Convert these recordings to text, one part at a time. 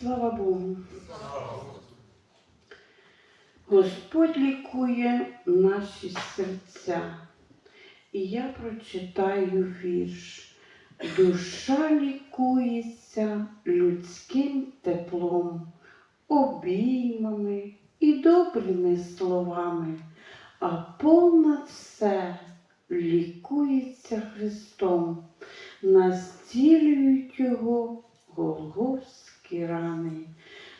Слава Богу. Господь лікує наші серця. І я прочитаю вірш. Душа лікується людським теплом, обіймами і добрими словами, а понад все лікується Христом, настілюють його голгофські рани.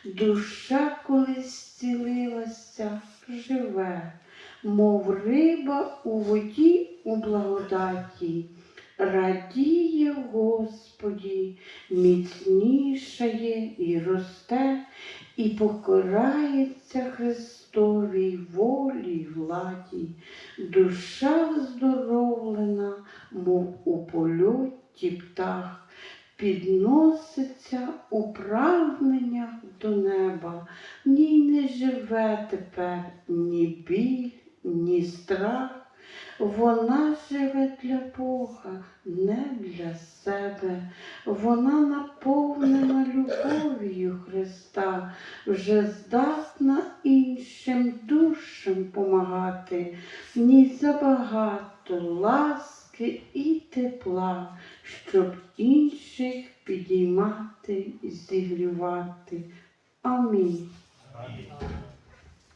Душа колись зцілилася, живе, мов риба у воді у благодаті, радіє Господі, міцнішає і росте, і покорається Христовій волі й владі. Душа оздоровлена, мов у польоті птах, підноситься у до неба, в ній не живе тепер ні біль, ні страх. Вона живе для Бога, не для себе. Вона наповнена любов'ю Христа, вже здатна іншим душам помагати, в ній забагато ласки і тепла, щоб інших підіймати і зігрівати. Амінь.